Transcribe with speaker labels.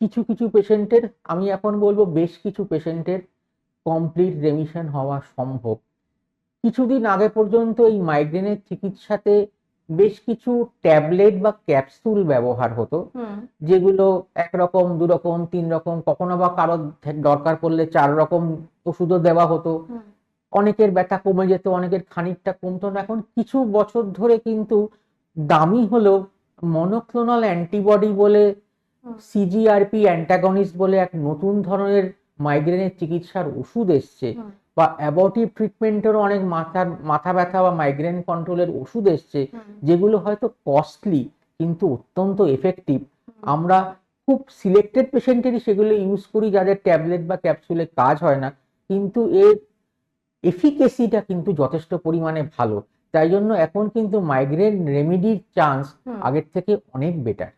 Speaker 1: কিছু কিছু পেশেন্টের আমি এখন বলব বেশ কিছু পেশেন্টের কমপ্লিট রেমিশন হওয়া সম্ভব। কিছুদিন আগে পর্যন্ত এই মাইগ্রেনের চিকিৎসাতে বেশ কিছু ট্যাবলেট বা ক্যাপসুল ব্যবহার হতো যেগুলো একরকম দু রকম তিন রকম কখনো বা কারও দরকার পড়লে চার রকম ওষুধও দেওয়া হতো। অনেকের ব্যথা কমে যেত অনেকের খানিকটা কমতো না। এখন কিছু বছর ধরে কিন্তু দামি হলো মনোক্লোনাল অ্যান্টিবডি বলে। সিজিআরপি অ্যান্টাগনিস্ট বলে এক নতুন ধরনের মাইগ্রেনের চিকিৎসার ওষুধ এসছে বা অ্যাবটিভ ট্রিটমেন্টেরও অনেক মাথার মাথা ব্যথা বা মাইগ্রেন কন্ট্রোলের ওষুধ এসছে যেগুলো হয়তো কস্টলি কিন্তু অত্যন্ত এফেক্টিভ আমরা খুব সিলেক্টেড পেশেন্টেরই সেগুলো ইউজ করি যাদের ট্যাবলেট বা ক্যাপসুলে কাজ হয় না কিন্তু এর এফিকেসিটা কিন্তু যথেষ্ট পরিমাণে ভালো। তাই জন্য এখন কিন্তু মাইগ্রেন রেমেডির চান্স আগের থেকে অনেক বেটার